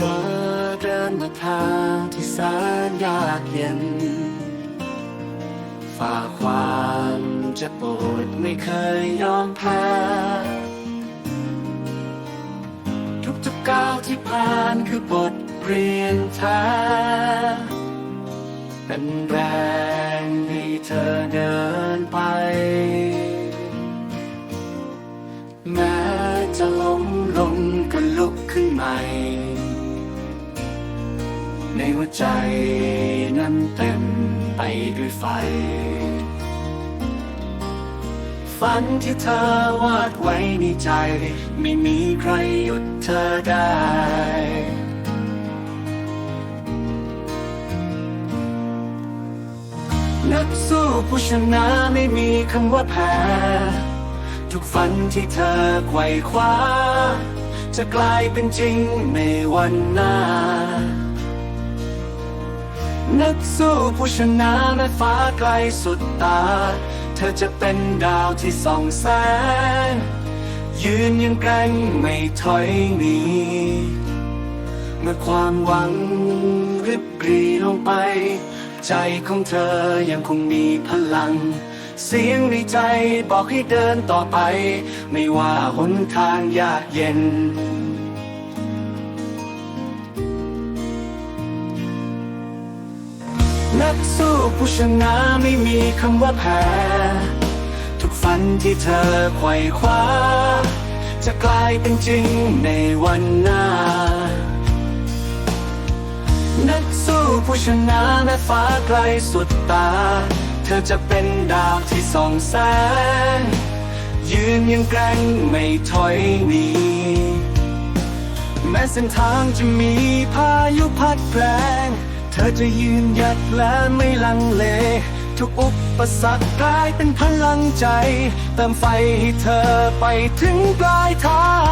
เธอเดินมาทางที่แสนยากเย็นฝ่าความเจะปวดไม่เคยยอมแพ้ทุกๆก้าวที่ผ่านคือบทเรียนแท้เป็นแรงให้เธอเดินไป ในหัวใจนั้นเต็มไปด้วยไฟ ฝันที่เธอวาดไว้ในใจ ไม่มีใครหยุดเธอได้นักสู้ผู้ชนะไม่มีคำว่าแพ้ ทุกฝันที่เธอไขว่คว้า จะกลายเป็นจริงในวันหน้า นักสู้ผู้ชนะแม้ฟ้าไกลสุดตา เธอจะเป็นดาวที่ส่องแสง ยืนยังแกร่งไม่ถอยหนีเมื่อความหวังริบหรีลงไป ใจของเธอยังคงมีพลัง เสียงในใจบอกให้เดินต่อไป ไม่ว่าหนทางยากเย็น นักสู้ผู้ชนะไม่มีคำว่าแพ้ ทุกฝันที่เธอไขว่คว้า จะกลายเป็นจริงในวันหน้า นักสู้ผู้ชนะแม้ฟ้าไกลสุดตา เธอจะเป็นดาวที่ส่องแสง ยืนยังแกร่งไม่ถอยหนีแม้เส้นทางจะมีพายุพัดแรง ธอจะยืนหยัดและไม่ลังเล ทุกอุปสรรคกลายเป็นพลังใจ เติมไฟให้เธอไปถึงปลายทาง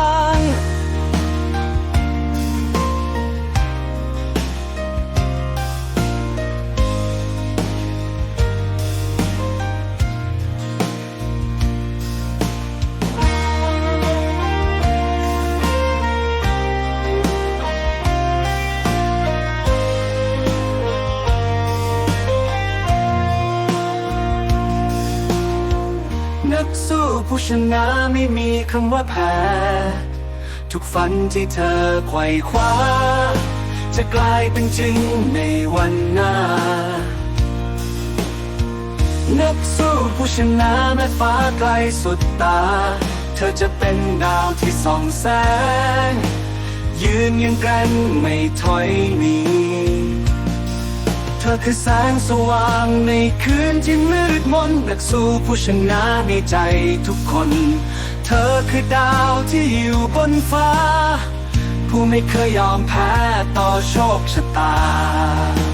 ผู้ชนะไม่มีคำว่าแพ้ทุกฝันที่เธอไขว่คว้า จะกลายเป็นจริงในวันหน้า นักสู้ผู้ชนะแม้ฟ้าไกลสุดตา เธอจะเป็นดาวที่ส่องแสง ยืนยังกร่งไม่ถอยหนี ธอคือแสงสว่างในคืนที่มืดมนนักสู้ผู้ชนะในใจทุกคน เธอคือดาวที่อยู่บนฟ้า ผู้ไม่เคยยอมแพ้ต่อโชคชะตา